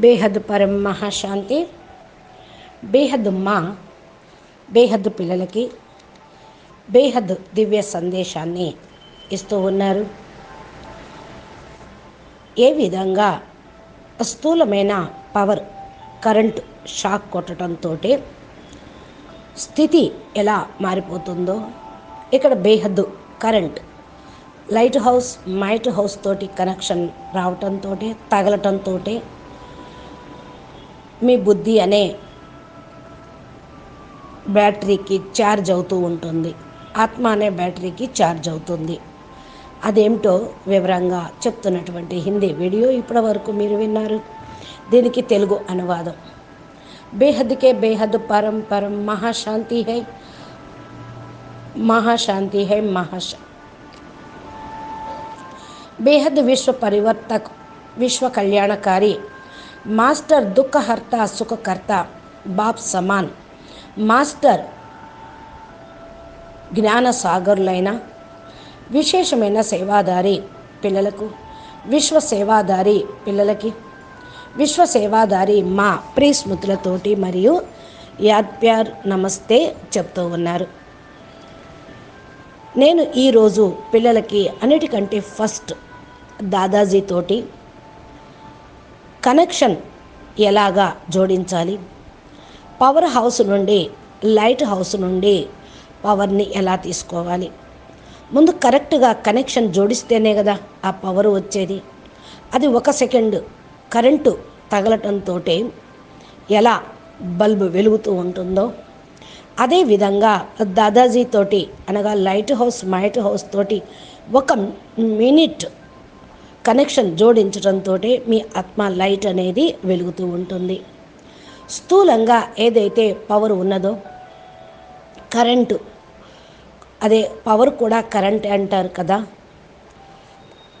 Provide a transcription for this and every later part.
బేహద్ పరం మహాశాంతి. బేహద్ మా బేహద్ పిల్లలకి బేహద్ దివ్య సందేశాన్ని ఇస్తూ ఉన్నారు. ఏ విధంగా స్థూలమైన పవర్ కరెంట్ షాక్ కొట్టడంతో స్థితి ఎలా మారిపోతుందో ఇక్కడ బేహద్దు current light house might house తోటి కనెక్షన్ రావటంతో తగలటంతో మీ బుద్ధి అనే బ్యాటరీకి ఛార్జ్ అవుతూ ఉంటుంది ఆత్మ అనే బ్యాటరీకి ఛార్జ్ అవుతుంది అదేమిటో వివరంగా చెప్తున్నటువంటి హిందీ వీడియో ఇప్పటి వరకు మీరు విన్నారు దీనికి తెలుగు అనువాదం బేహద్కే బేహద్ పరం పరం మహాశాంతి హై महाशांति है महाशा बेहद विश्व परिवर्तक विश्व कल्याणकारी మాస్టర్ దుఃఖహర్త సుఖకర్త బాబ్ సమాన్. మాస్టర్ జ్ఞాన సాగరులైన విశేషమైన సేవాదారి పిల్లలకు విశ్వ సేవాదారి పిల్లలకి విశ్వ సేవాదారి మా ప్రియ స్మృతులతోటి మరియు యాద్ప్యార్ నమస్తే చెప్తూ ఉన్నారు. నేను ఈరోజు పిల్లలకి అన్నిటికంటే ఫస్ట్ దాదాజీతోటి కనెక్షన్ ఎలాగా జోడించాలి? పవర్ హౌస్ నుండి లైట్ హౌస్ నుండి పవర్ని ఎలా తీసుకోవాలి? ముందు కరెక్ట్గా కనెక్షన్ జోడిస్తేనే కదా ఆ పవర్ వచ్చేది. అది ఒక సెకండ్ కరెంటు తగలటంతో ఎలా బల్బు వెలుగుతూ ఉంటుందో అదేవిధంగా దాదాజీ తోటి అనగా లైట్ హౌస్ మైట్ హౌస్ తోటి ఒక మినిట్ కనెక్షన్ జోడించడంతో మీ ఆత్మ లైట్ అనేది వెలుగుతూ ఉంటుంది. స్థూలంగా ఏదైతే పవర్ ఉన్నదో కరెంటు అదే పవర్ కూడా కరెంట్ అంటారు కదా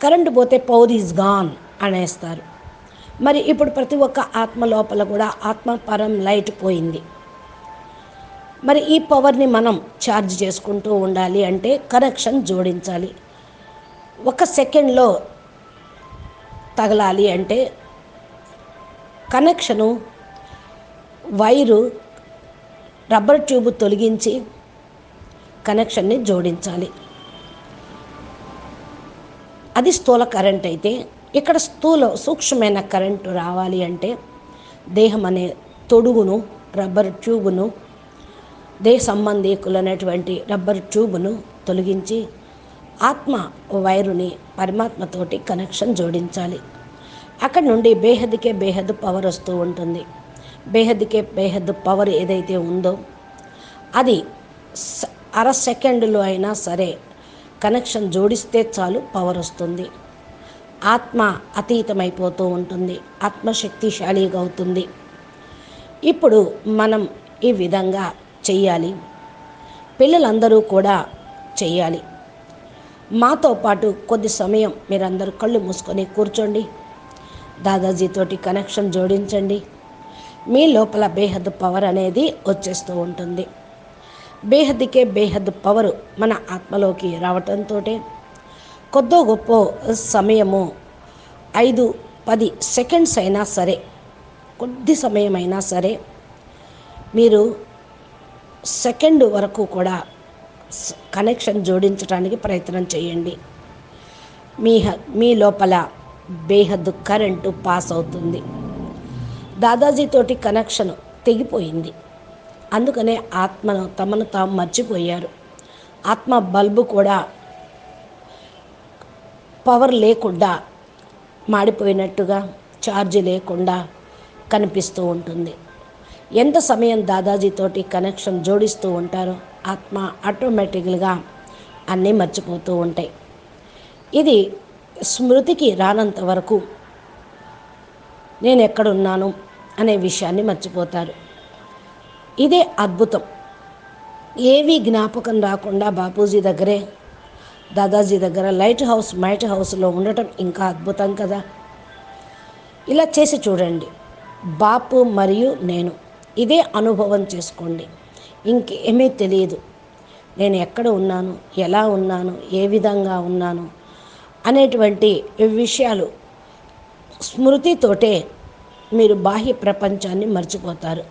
కరెంటు పోతే పవర్ ఈజ్ గాన్ అనేస్తారు. మరి ఇప్పుడు ప్రతి ఒక్క ఆత్మ లోపల కూడా ఆత్మ పరం లైట్ పోయింది. మరి ఈ పవర్ని మనం ఛార్జ్ చేసుకుంటూ ఉండాలి అంటే కనెక్షన్ జోడించాలి. ఒక సెకండ్లో తగలాలి అంటే కనెక్షను వైరు రబ్బర్ ట్యూబ్ తొలగించి కనెక్షన్ని జోడించాలి. అది స్థూల కరెంట్ అయితే ఇక్కడ స్థూల సూక్ష్మమైన కరెంటు రావాలి అంటే దేహం అనే తొడుగును రబ్బర్ ట్యూబును దేహ సంబంధీకులైనటువంటి రబ్బర్ ట్యూబ్ను తొలగించి ఆత్మ వైరుని పరమాత్మతోటి కనెక్షన్ జోడించాలి. అక్కడ నుండి బేహద్కే బేహద్ పవర్ వస్తూ ఉంటుంది. బేహద్కే బేహద్ పవర్ ఏదైతే ఉందో అది అర సెకండ్లో అయినా సరే కనెక్షన్ జోడిస్తే చాలు పవర్ వస్తుంది. ఆత్మ అతీతమైపోతూ ఉంటుంది. ఆత్మ శక్తిశాలిగా అవుతుంది ఇప్పుడు మనం ఈ విధంగా చెయ్యాలి. పిల్లలందరూ కూడా చెయ్యాలి. మాతో పాటు కొద్ది సమయం మీరందరూ కళ్ళు మూసుకొని కూర్చోండి. దాదాజీతోటి కనెక్షన్ జోడించండి. మీ లోపల బేహద్ పవర్ అనేది వచ్చేస్తూ ఉంటుంది. బేహద్కే బేహద్ పవర్ మన ఆత్మలోకి రావటంతో కొద్దో గొప్ప సమయము ఐదు పది సెకండ్స్ అయినా సరే కొద్ది సమయం అయినా సరే మీరు సెకండ్ వరకు కూడా కనెక్షన్ జోడించడానికి ప్రయత్నం చేయండి. మీ మీ లోపల బేహద్దు కరెంటు పాస్ అవుతుంది. దాదాజీతోటి కనెక్షన్ తెగిపోయింది. అందుకనే ఆత్మను తమను తాము మర్చిపోయారు. ఆత్మ బల్బు కూడా పవర్ లేకుండా మాడిపోయినట్టుగా ఛార్జ్ లేకుండా కనిపిస్తూ ఉంటుంది. ఎంత సమయం దాదాజీతోటి కనెక్షన్ జోడిస్తూ ఉంటారో ఆత్మ ఆటోమేటిక్గా అన్నీ మర్చిపోతూ ఉంటాయి. ఇది స్మృతికి రానంత వరకు నేను ఎక్కడున్నాను అనే విషయాన్ని మర్చిపోతారు. ఇదే అద్భుతం. ఏవి జ్ఞాపకం రాకుండా బాపూజీ దగ్గరే దాదాజీ దగ్గర లైట్ హౌస్ మైట్ హౌస్లో ఉండటం ఇంకా అద్భుతం కదా? ఇలా చేసి చూడండి. బాపు మరియు నేను ఇదే అనుభవం చేసుకోండి. ఇంకేమీ తెలియదు. నేను ఎక్కడ ఉన్నాను? ఎలా ఉన్నాను? ఏ విధంగా ఉన్నాను? అనేటువంటి విషయాలు స్మృతితోటే మీరు బాహ్య ప్రపంచాన్ని మర్చిపోతారు.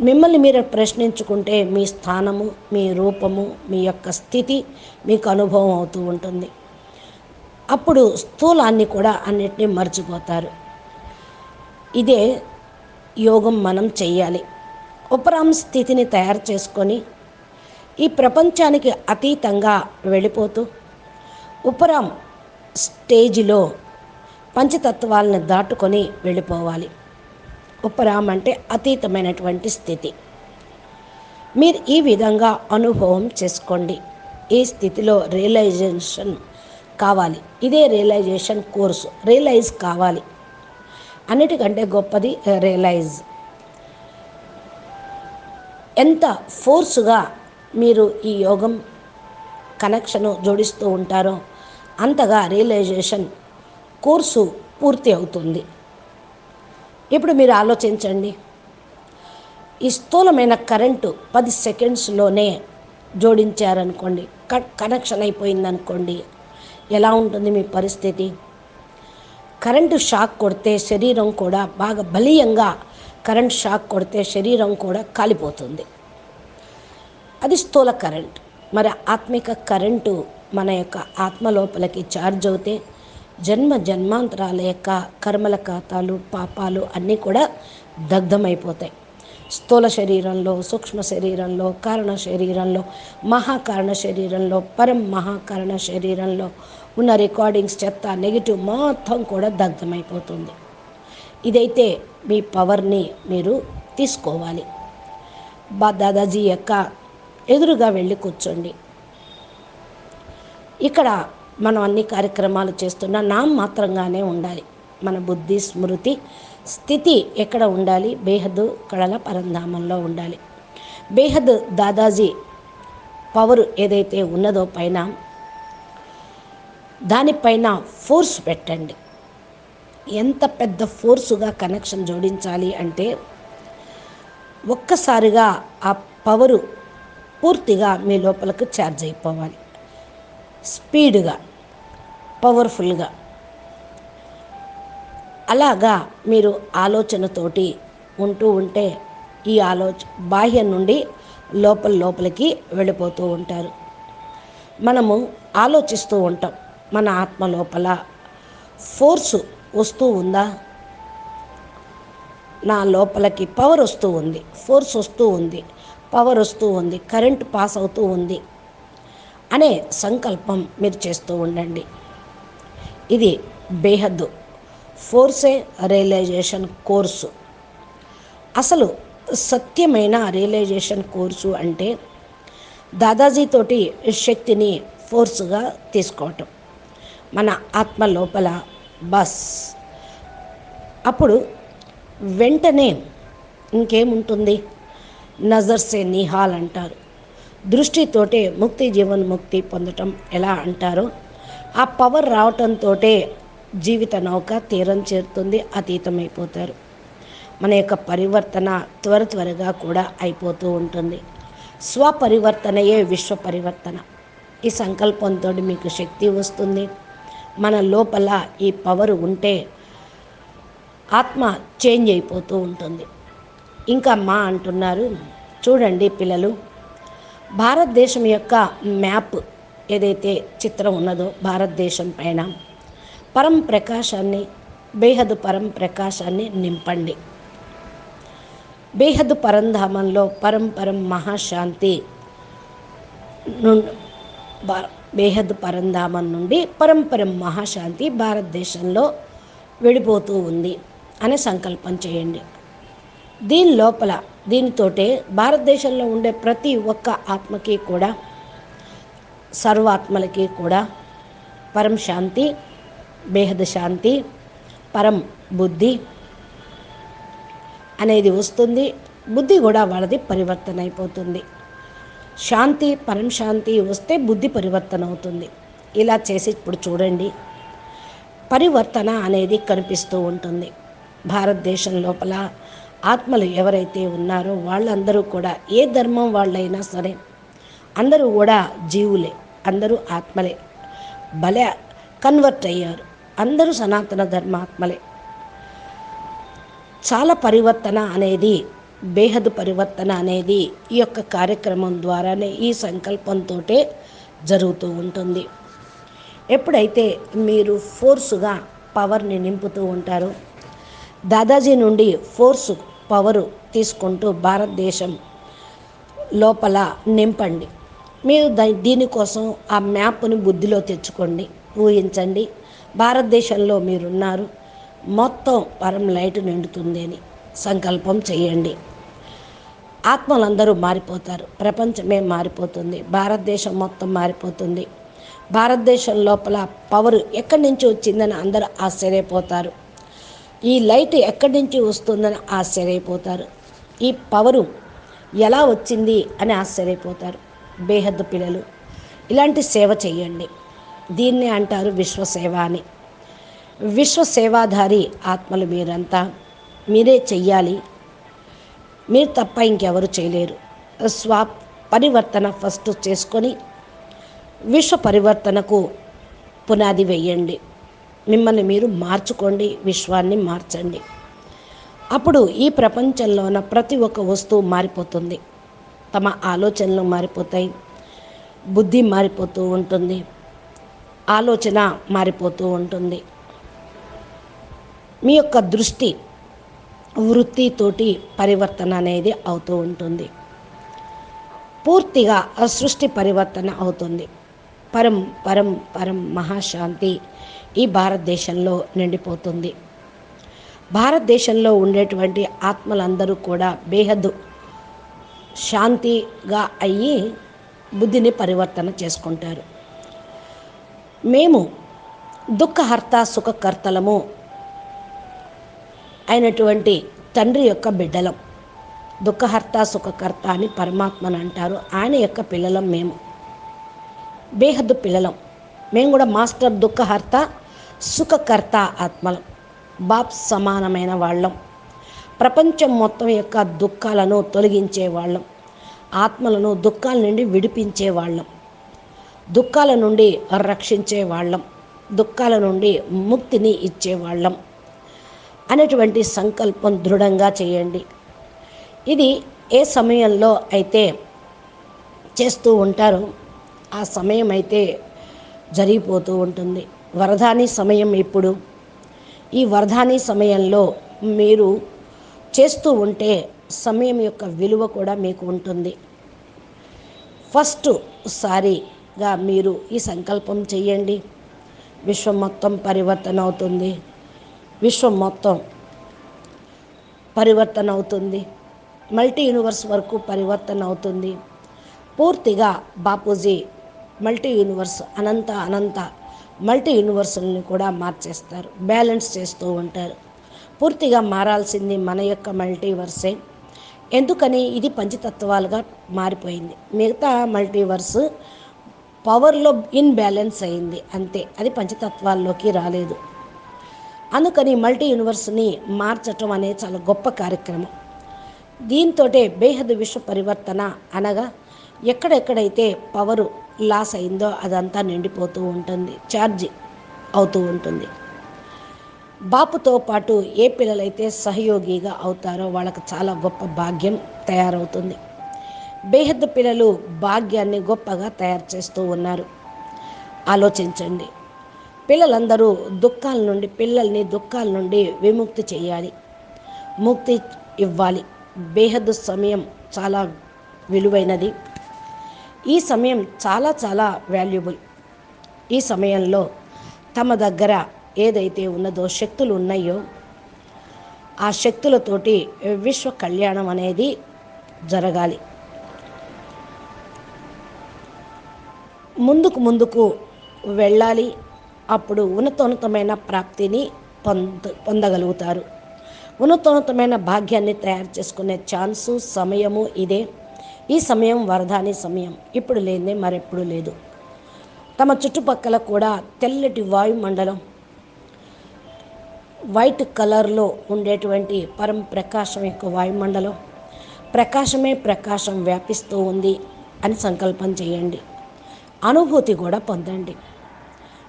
మిమ్మల్ని మీరు ప్రశ్నించుకుంటే మీ స్థానము మీ రూపము మీ యొక్క స్థితి మీకు అనుభవం అవుతూ ఉంటుంది. అప్పుడు స్థూలాన్ని కూడా అన్నిటినీ మర్చిపోతారు. ఇదే యోగం మనం చెయ్యాలి. ఉపరామ స్థితిని తయారు చేసుకొని ఈ ప్రపంచానికి అతీతంగా వెళ్ళిపోతూ ఉపరామ్ స్టేజిలో పంచతత్వాలను దాటుకొని వెళ్ళిపోవాలి. ఉపరామ్ అంటే అతీతమైనటువంటి స్థితి. మీరు ఈ విధంగా అనుభవం చేసుకోండి. ఈ స్థితిలో రియలైజేషన్ కావాలి. ఇదే రియలైజేషన్ కోర్సు. రియలైజ్ కావాలి. అన్నిటికంటే గొప్పది రియలైజ్. ఎంత ఫోర్సుగా మీరు ఈ యోగం కనెక్షను జోడిస్తూ ఉంటారో అంతగా రియలైజేషన్ కోర్సు పూర్తి అవుతుంది. ఇప్పుడు మీరు ఆలోచించండి. ఈ స్థూలమైన కరెంటు పది సెకండ్స్లోనే జోడించారనుకోండి కట్ కనెక్షన్ అయిపోయిందనుకోండి ఎలా ఉంటుంది మీ పరిస్థితి? కరెంటు షాక్ కొడితే శరీరం కూడా బాగా బలీయంగా కరెంట్ షాక్ కొడితే శరీరం కూడా కాలిపోతుంది. అది స్థూల కరెంట్. మరి ఆత్మిక కరెంటు మన యొక్క ఆత్మ లోపలికి ఛార్జ్ అవుతే జన్మ జన్మాంతరాల యొక్క కర్మల ఖాతాలు పాపాలు అన్నీ కూడా దగ్ధమైపోతాయి. స్థూల శరీరంలో సూక్ష్మ శరీరంలో కారణ శరీరంలో మహాకారణ శరీరంలో పరం మహాకారణ శరీరంలో ఉన్న రికార్డింగ్స్ చెత్త నెగిటివ్ మొత్తం కూడా దగ్ధమైపోతుంది. ఇదైతే మీ పవర్ని మీరు తీసుకోవాలి. బా దాదాజీ యొక్క ఎదురుగా వెళ్ళి కూర్చోండి. ఇక్కడ మనం అన్ని కార్యక్రమాలు చేస్తున్నా నాం మాత్రంగానే ఉండాలి. మన బుద్ధి స్మృతి స్థితి ఎక్కడ ఉండాలి? బేహద్ కళల పరంధామంలో ఉండాలి. బేహద్ దాదాజీ పవర్ ఏదైతే ఉన్నదో పైన దానిపైన ఫోర్స్ పెట్టండి. ఎంత పెద్ద ఫోర్సుగా కనెక్షన్ జోడించాలి అంటే ఒక్కసారిగా ఆ పవరు పూర్తిగా మీ లోపలికి ఛార్జ్ అయిపోవాలి. స్పీడ్గా పవర్ఫుల్గా. అలాగా మీరు ఆలోచనతోటి ఉంటూ ఉంటే ఈ ఆలోచ బాహ్యం నుండి లోపల లోపలికి వెళ్ళిపోతూ ఉంటారు. మనము ఆలోచిస్తూ ఉంటాం మన ఆత్మ లోపల ఫోర్సు వస్తూ ఉందా? నా లోపలికి పవర్ వస్తూ ఉంది. ఫోర్స్ వస్తూ ఉంది. పవర్ వస్తూ ఉంది. కరెంట్ పాస్ అవుతూ ఉంది అనే సంకల్పం మీరు చేస్తూ ఉండండి. ఇది బేహద్దు. ఫోర్సే రియలైజేషన్ కోర్సు అసలు సత్యమైన రియలైజేషన్ కోర్సు అంటే దాదాజీతోటి శక్తిని ఫోర్సుగా తీసుకోవటం. మన ఆత్మ లోపల బస్. అప్పుడు వెంటనే ఇంకేముంటుంది? నజర్సే నిహాల్ అంటారు. దృష్టితోటే ముక్తి జీవన్ ముక్తి పొందటం ఎలా అంటారో? ఆ పవర్ రావటంతో జీవిత నౌక తీరం చేరుతుంది అతీతమైపోతారు. మన యొక్క పరివర్తన త్వర త్వరగా కూడా అయిపోతూ ఉంటుంది. స్వపరివర్తనయే విశ్వ పరివర్తన ఈ సంకల్పంతో మీకు శక్తి వస్తుంది. మన లోపల ఈ పవర్ ఉంటే ఆత్మ చేంజ్ అయిపోతూ ఉంటుంది. ఇంకా మా అంటున్నారు చూడండి పిల్లలు భారతదేశం యొక్క మ్యాప్ ఏదైతే చిత్రం ఉన్నదో భారతదేశం పైన పరం ప్రకాశాన్ని బేహదు పరం ప్రకాశాన్ని నింపండి. బేహదు పరంధామంలో పరం పరం మహాశాంతి నుండి బేహద్ పరంధామన్ నుండి పరంపరం మహాశాంతి భారతదేశంలో వెళ్ళిపోతూ ఉంది అనే సంకల్పం చేయండి. దీని లోపల దీనితోటే భారతదేశంలో ఉండే ప్రతి ఒక్క ఆత్మకి కూడా సర్వాత్మలకి కూడా పరం శాంతి బేహద్ శాంతి పరం బుద్ధి అనేది వస్తుంది. బుద్ధి కూడా వాళ్ళది పరివర్తన అయిపోతుంది శాంతి పరం శాంతి వస్తే బుద్ధి పరివర్తన అవుతుంది. ఇలా చేసి ఇప్పుడు చూడండి. పరివర్తన అనేది కనిపిస్తూ ఉంటుంది. భారతదేశం లోపల ఆత్మలు ఎవరైతే ఉన్నారో వాళ్ళందరూ కూడా ఏ ధర్మం వాళ్ళైనా సరే అందరూ కూడా జీవులే అందరూ ఆత్మలే. భలే కన్వర్ట్ అయ్యారు. అందరూ సనాతన ధర్మాత్మలే. చాలా పరివర్తన అనేది బేహద్ పరివర్తన అనేది ఈ యొక్క కార్యక్రమం ద్వారానే ఈ సంకల్పంతో జరుగుతూ ఉంటుంది. ఎప్పుడైతే మీరు ఫోర్సుగా పవర్ని నింపుతూ ఉంటారో దాదాజీ నుండి ఫోర్సు పవరు తీసుకుంటూ భారతదేశం లోపల నింపండి. మీరు దీనికోసం ఆ మ్యాప్ని బుద్ధిలో తెచ్చుకోండి ఊహించండి. భారతదేశంలో మీరున్నారు మొత్తం పరం లైట్ నిండుతుంది అని. సంకల్పం చేయండి. ఆత్మలందరూ మారిపోతారు. ప్రపంచమే మారిపోతుంది. భారతదేశం మొత్తం మారిపోతుంది. భారతదేశం లోపల పవర్ ఎక్కడి నుంచి వచ్చిందని అందరూ ఆశ్చర్యపోతారు. ఈ లైట్ ఎక్కడి నుంచి వస్తుందని ఆశ్చర్యపోతారు. ఈ పవరు ఎలా వచ్చింది అని ఆశ్చర్యపోతారు. బేహద్దు పిల్లలు. ఇలాంటి సేవ చేయండి. దీన్నే అంటారు విశ్వసేవ అని. విశ్వసేవాధారి ఆత్మలు మీరంతా. మీరే చెయ్యాలి. మీరు తప్ప ఇంకెవరు చేయలేరు. స్వ పరివర్తన ఫస్ట్ చేసుకొని విశ్వ పరివర్తనకు పునాది వేయండి. మిమ్మల్ని మీరు మార్చుకోండి విశ్వాన్ని మార్చండి. అప్పుడు ఈ ప్రపంచంలో ఉన్న ప్రతి ఒక్క వస్తువు మారిపోతుంది. తమ ఆలోచనలు మారిపోతాయి. బుద్ధి మారిపోతూ ఉంటుంది. ఆలోచన మారిపోతూ ఉంటుంది. మీ యొక్క దృష్టి వృత్తితోటి పరివర్తన అనేది అవుతూ ఉంటుంది. పూర్తిగా అసృష్టి సృష్టి పరివర్తన అవుతుంది. పరం పరం పరం మహాశాంతి ఈ భారతదేశంలో నిండిపోతుంది. భారతదేశంలో ఉండేటువంటి ఆత్మలందరూ కూడా బేహద్దు శాంతిగా అయ్యి బుద్ధిని పరివర్తన చేసుకుంటారు. మేము దుఃఖహర్త సుఖకర్తలము అయినటువంటి తండ్రి యొక్క బిడ్డలం. దుఃఖహర్త సుఖకర్త అని పరమాత్మను అంటారు. ఆయన యొక్క పిల్లలం మేము. బేహద్దు పిల్లలం. మేము కూడా మాస్టర్ దుఃఖహర్త సుఖకర్త ఆత్మలం. బాప్ సమానమైన వాళ్ళం. ప్రపంచం మొత్తం యొక్క దుఃఖాలను తొలగించే వాళ్ళం. ఆత్మలను దుఃఖాల నుండి విడిపించే వాళ్ళం. దుఃఖాల నుండి రక్షించే వాళ్ళం. దుఃఖాల నుండి ముక్తిని ఇచ్చే వాళ్ళం. అనేటువంటి సంకల్పం దృఢంగా చేయండి. ఇది ఏ సమయంలో అయితే చేస్తూ ఉంటారో ఆ సమయం అయితే జరిగిపోతూ ఉంటుంది. వరదాని సమయం ఇప్పుడు. ఈ వరదాని సమయంలో మీరు చేస్తూ ఉంటే సమయం యొక్క విలువ కూడా మీకు ఉంటుంది. ఫస్ట్ సారిగా మీరు ఈ సంకల్పం చేయండి. విశ్వం మొత్తం పరివర్తన అవుతుంది. విశ్వం మొత్తం పరివర్తన అవుతుంది. మల్టీ యూనివర్స్ వరకు పరివర్తన అవుతుంది. పూర్తిగా బాపూజీ మల్టీ యూనివర్స్ అనంత అనంత మల్టీ యూనివర్సుల్ని కూడా మార్చేస్తారు. బ్యాలెన్స్ చేస్తూ ఉంటారు. పూర్తిగా మారాల్సింది మన యొక్క మల్టీవర్సే. ఎందుకని? ఇది పంచతత్వాలుగా మారిపోయింది. మిగతా మల్టీవర్స్ పవర్లో ఇన్బ్యాలెన్స్ అయింది. అంతే. అది పంచతత్వాల్లోకి రాలేదు. అందుకని మల్టీ యూనివర్స్ని మార్చటం అనేది చాలా గొప్ప కార్యక్రమం. దీంతో బేహద్ విశ్వ పరివర్తన అనగా ఎక్కడెక్కడైతే పవరు లాస్ అయిందో అదంతా నిండిపోతూ ఉంటుంది ఛార్జ్ అవుతూ ఉంటుంది. బాపుతో పాటు ఏ పిల్లలైతే సహయోగిగా అవుతారో వాళ్ళకి చాలా గొప్ప భాగ్యం తయారవుతుంది. బేహద్ పిల్లలు భాగ్యాన్ని గొప్పగా తయారు చేస్తూ ఉన్నారు. ఆలోచించండి. పిల్లలందరూ దుఃఖాల నుండి పిల్లల్ని దుఃఖాల నుండి విముక్తి చేయాలి. ముక్తి ఇవ్వాలి. బేహద్దు సమయం చాలా విలువైనది. ఈ సమయం చాలా చాలా వాల్యుబుల్ ఈ సమయంలో తమ దగ్గర ఏదైతే ఉన్నదో శక్తులు ఉన్నాయో ఆ శక్తులతోటి విశ్వ కళ్యాణం అనేది జరగాలి. ముందుకు ముందుకు వెళ్ళాలి. అప్పుడు ఉన్నతోన్నతమైన ప్రాప్తిని పొంద పొందగలుగుతారు. ఉన్నతోన్నతమైన భాగ్యాన్ని తయారు చేసుకునే ఛాన్సు సమయము ఇదే. ఈ సమయం వరదాని సమయం. ఇప్పుడు లేదే మరెప్పుడు లేదు. తమ చుట్టుపక్కల కూడా తెల్లటి వాయుమండలం వైట్ కలర్లో ఉండేటువంటి పరం ప్రకాశం యొక్క వాయుమండలం ప్రకాశమే ప్రకాశం వ్యాపిస్తూ ఉంది అని సంకల్పం చేయండి. అనుభూతి కూడా పొందండి.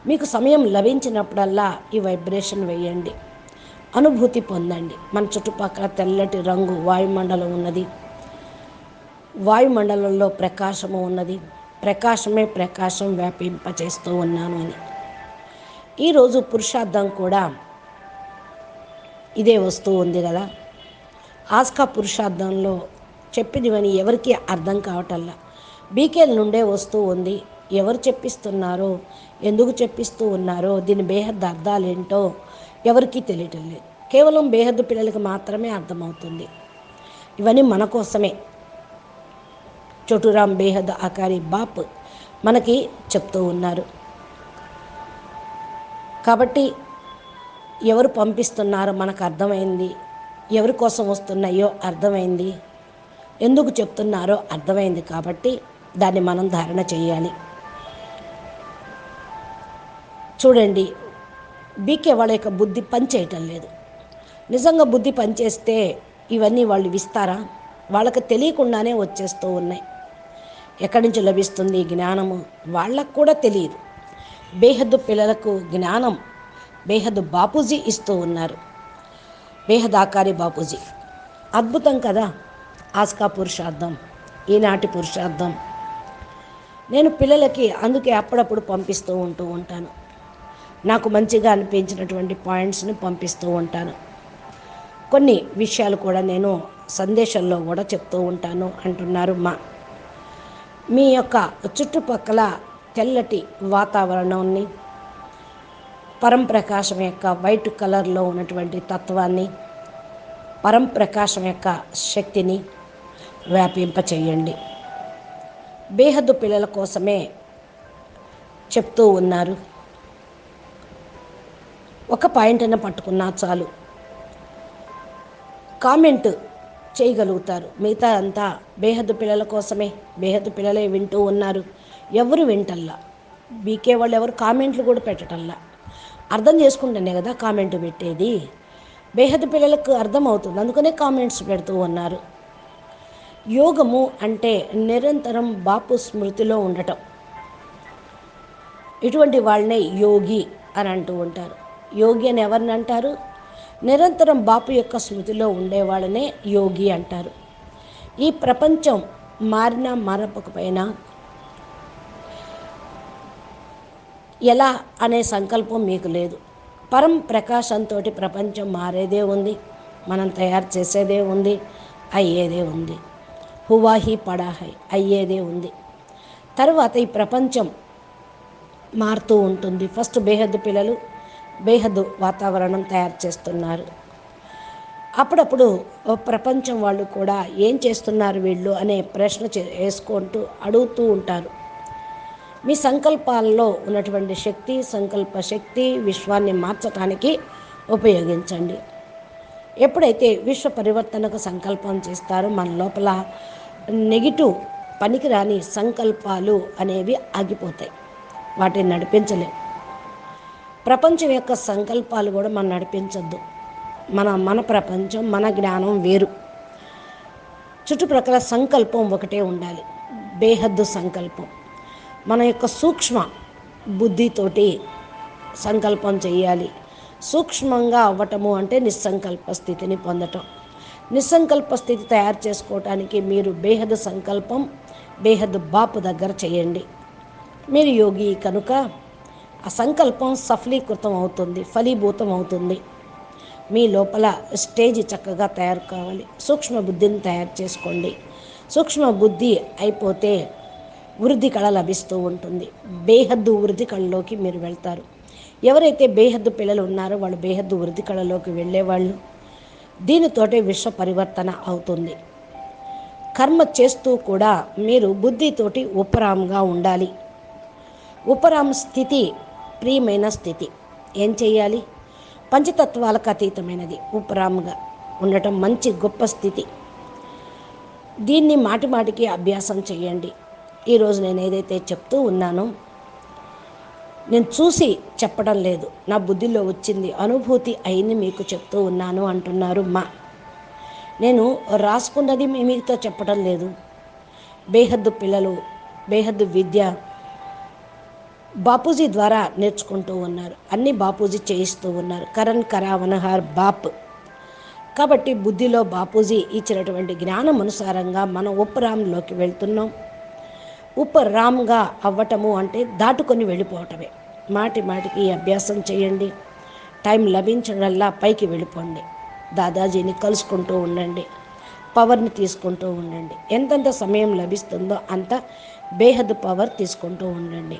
మీకు సమయం లభించినప్పుడల్లా ఈ వైబ్రేషన్ వేయండి. అనుభూతి పొందండి. మన చుట్టుపక్కల తెల్లటి రంగు వాయుమండలం ఉన్నది. వాయుమండలంలో ప్రకాశము ఉన్నది. ప్రకాశమే ప్రకాశం వ్యాపింపచేస్తూ ఉన్నాను అని. ఈరోజు పురుషార్థం కూడా ఇదే వస్తూ ఉంది కదా. ఆస్కా పురుషార్థంలో చెప్పినవని ఎవరికి అర్థం కావటల్లా బీకేల నుండే వస్తూ ఉంది. ఎవరు చెప్పిస్తున్నారో ఎందుకు చెప్పిస్తూ ఉన్నారో దీని బేహద్దు అర్థాలేంటో ఎవరికీ తెలియటం లేదు. కేవలం బేహద్దు పిల్లలకి మాత్రమే అర్థమవుతుంది. ఇవన్నీ మన కోసమే. చోటురాం బేహద్ ఆకారి బాప్ మనకి చెప్తూ ఉన్నారు. కాబట్టి ఎవరు పంపిస్తున్నారో మనకు అర్థమైంది. ఎవరి కోసం వస్తున్నాయో అర్థమైంది. ఎందుకు చెప్తున్నారో అర్థమైంది కాబట్టి దాన్ని మనం ధారణ చేయాలి. చూడండి బీకే వాళ్ళ యొక్క బుద్ధి పనిచేయటం లేదు. నిజంగా బుద్ధి పనిచేస్తే ఇవన్నీ వాళ్ళు ఇస్తారా వాళ్ళకి తెలియకుండానే వచ్చేస్తూ ఉన్నాయి. ఎక్కడి నుంచి లభిస్తుంది జ్ఞానము? వాళ్ళకు కూడా తెలియదు. బేహద్దు పిల్లలకు జ్ఞానం బేహద్దు బాపూజీ ఇస్తూ ఉన్నారు. బేహదాకారి బాపూజీ. అద్భుతం కదా? ఆస్కా పురుషార్థం ఈనాటి పురుషార్థం. నేను పిల్లలకి అందుకే అప్పుడప్పుడు పంపిస్తూ ఉంటూ ఉంటాను. నాకు మంచిగా అనిపించినటువంటి పాయింట్స్ని పంపిస్తూ ఉంటాను. కొన్ని విషయాలు కూడా నేను సందేశంలో కూడా చెప్తూ ఉంటాను అంటున్నారు మా. మీ యొక్క చుట్టుపక్కల తెల్లటి వాతావరణాన్ని పరంప్రకాశం యొక్క వైట్ కలర్లో ఉన్నటువంటి తత్వాన్ని పరంప్రకాశం యొక్క శక్తిని వ్యాపింపచేయండి. బేహద్దు పిల్లల కోసమే చెప్తూ ఉన్నారు. ఒక పాయింట్ అయినా పట్టుకున్నా చాలు. కామెంట్ చేయగలుగుతారు. మిగతా అంతా బేహద్దు పిల్లల కోసమే. బేహద్దు పిల్లలే వింటూ ఉన్నారు. ఎవరు వింటల్లా? బీకే వాళ్ళు ఎవరు కామెంట్లు కూడా పెట్టటల్లా? అర్థం చేసుకుంటేనే కదా కామెంట్ పెట్టేది. బేహద్దు పిల్లలకు అర్థమవుతుంది. అందుకనే కామెంట్స్ పెడుతూ ఉన్నారు. యోగము అంటే నిరంతరం బాపు స్మృతిలో ఉండటం. ఇటువంటి వాళ్ళనే యోగి అని అంటూ ఉంటారు. యోగి అని ఎవరిని అంటారు? నిరంతరం బాపు యొక్క స్మృతిలో ఉండేవాళ్ళనే యోగి అంటారు. ఈ ప్రపంచం మారినా మారపకపోయినా ఎలా అనే సంకల్పం మీకు లేదు. పరం ప్రకాశంతో ప్రపంచం మారేదే ఉంది. మనం తయారు చేసేదే ఉంది. అయ్యేదే ఉంది. హువాహి పడాహై అయ్యేదే ఉంది. తర్వాత ఈ ప్రపంచం మారుతూ ఉంటుంది. ఫస్ట్ బేహద్దు పిల్లలు బేహద్దు వాతావరణం తయారు చేస్తున్నారు. అప్పుడప్పుడు ప్రపంచం వాళ్ళు కూడా ఏం చేస్తున్నారు వీళ్ళు అనే ప్రశ్న వేసుకుంటూ అడుగుతూ ఉంటారు. మీ సంకల్పాల్లో ఉన్నటువంటి శక్తి సంకల్ప శక్తి విశ్వాన్ని మార్చడానికి ఉపయోగించండి. ఎప్పుడైతే విశ్వ పరివర్తనకు సంకల్పం చేస్తారో మన లోపల నెగిటివ్ పనికిరాని సంకల్పాలు అనేవి ఆగిపోతాయి. వాటిని నడిపించలేం. ప్రపంచం యొక్క సంకల్పాలు కూడా మనం నడిపించద్దు. మన మన ప్రపంచం మన జ్ఞానం వేరు. చుట్టుప్రక్కల సంకల్పం ఒకటే ఉండాలి. బేహద్దు సంకల్పం. మన యొక్క సూక్ష్మ బుద్ధితోటి సంకల్పం చేయాలి సూక్ష్మంగా అవ్వటము అంటే నిస్సంకల్ప స్థితిని పొందటం. నిస్సంకల్ప స్థితి తయారు చేసుకోవటానికి మీరు బేహద్ సంకల్పం బేహద్దు బాపు దగ్గర చేయండి. మీరు యోగి కనుక ఆ సంకల్పం సఫలీకృతం అవుతుంది ఫలీభూతం అవుతుంది. మీ లోపల స్టేజ్ చక్కగా తయారు కావాలి. సూక్ష్మ బుద్ధిని తయారు చేసుకోండి. సూక్ష్మ బుద్ధి అయిపోతే వృద్ధి కళ లభిస్తూ ఉంటుంది. బేహద్దు వృద్ధి కళలోకి మీరు వెళ్తారు. ఎవరైతే బేహద్దు పిల్లలు ఉన్నారో వాళ్ళు బేహద్దు వృద్ధి కళలోకి వెళ్ళేవాళ్ళు. దీనితోటే విశ్వ పరివర్తన అవుతుంది. కర్మ చేస్తూ కూడా మీరు బుద్ధితోటి ఉపరాంగా ఉండాలి. ఉపరామ స్థితి ప్రియమైన స్థితి. ఏం చేయాలి పంచతత్వాలకు అతీతమైనది. ఉపరాముగా ఉండటం మంచి గొప్ప స్థితి. దీన్ని మాటి మాటికి అభ్యాసం చేయండి ఈరోజు నేను ఏదైతే చెప్తూ ఉన్నానో నేను చూసి చెప్పడం లేదు. నా బుద్ధిలో వచ్చింది అనుభూతి అయింది మీకు చెప్తూ ఉన్నాను అంటున్నారు మా. నేను రాసుకున్నది మీ మీతో చెప్పడం లేదు. బేహద్దు పిల్లలు బేహద్దు విద్య బాపూజీ ద్వారా నేర్చుకుంటూ ఉన్నారు. అన్ని బాపూజీ చేయిస్తూ ఉన్నారు. కరణ్ కరావనహార్ బాప్. కాబట్టి బుద్ధిలో బాపూజీ ఇచ్చినటువంటి జ్ఞానం అనుసారంగా మనం ఉపరాంలోకి వెళ్తున్నాం. ఉపరామ్గా అవ్వటము అంటే దాటుకొని వెళ్ళిపోవటమే. మాటి మాటికి అభ్యాసం చేయండి. టైం లభించడల్లా పైకి వెళ్ళిపోండి. దాదాజీని కలుసుకుంటూ ఉండండి. పవర్ని తీసుకుంటూ ఉండండి. ఎంతెంత సమయం లభిస్తుందో అంత బేహద్ పవర్ తీసుకుంటూ ఉండండి.